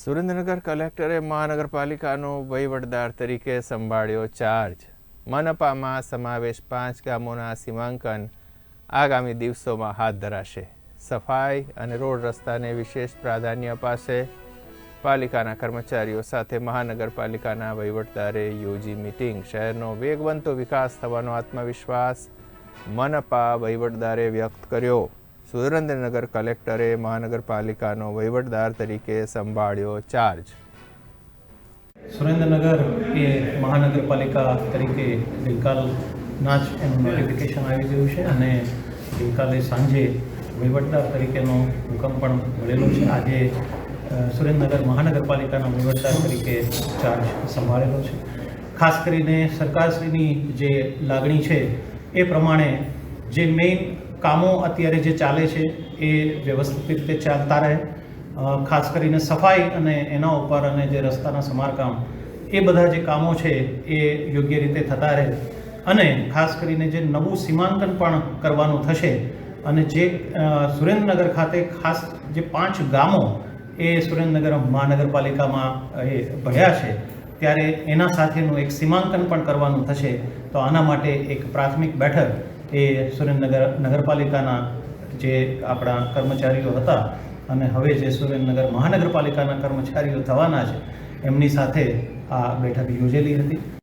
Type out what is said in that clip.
સુરેન્દ્રનગર કલેક્ટરે મહાનગરપાલિકાનો વહીવટદાર તરીકે સંભાળ્યો ચાર્જ મનપામાં સમાવેશ પાંચ ગામોના સીમાંકન આગામી દિવસોમાં હાથ ધરાશે. સફાઈ અને રોડ રસ્તાને વિશેષ પ્રાધાન્ય અપાશે. પાલિકાના કર્મચારીઓ સાથે મહાનગરપાલિકાના વહીવટદારે યોજી મિટિંગ. શહેરનો વેગવંતો વિકાસ થવાનો આત્મવિશ્વાસ મનપા વહીવટદારે વ્યક્ત કર્યો. સુરેન્દ્રનગર કલેક્ટરે મહાનગરપાલિકાનો વહીવટદાર તરીકે સંભાળ્યો ચાર્જ સુરેન્દ્રનગર એ મહાનગરપાલિકા તરીકે ગઈકાલના જ એનું નોટિફિકેશન આવી ગયું છે અને ગઈકાલે સાંજે વહીવટદાર તરીકેનો હુકમ પણ મળેલો છે. આજે સુરેન્દ્રનગર મહાનગરપાલિકાના વહીવટદાર તરીકે ચાર્જ સંભાળેલો છે. ખાસ કરીને સરકારશ્રીની જે લાગણી છે એ પ્રમાણે જે મેઇન કામો અત્યારે જે ચાલે છે એ વ્યવસ્થિત રીતે ચાલતા રહે. ખાસ કરીને સફાઈ અને એના ઉપર અને જે રસ્તાના સમારકામ, એ બધા જે કામો છે એ યોગ્ય રીતે થતા રહે. અને ખાસ કરીને જે નવું સીમાંકન પણ કરવાનું થશે અને જે સુરેન્દ્રનગર ખાતે ખાસ જે પાંચ ગામો એ સુરેન્દ્રનગર મહાનગરપાલિકામાં એ ભળ્યા છે, ત્યારે એના સાથેનું એક સીમાંકન પણ કરવાનું થશે. તો આના માટે એક પ્રાથમિક બેઠક એ સુરેન્દ્રનગર નગરપાલિકાના જે આપણા કર્મચારીઓ હતા અને હવે જે સુરેન્દ્રનગર મહાનગરપાલિકાના કર્મચારીઓ થવાના છે, એમની સાથે આ બેઠક યોજેલી હતી.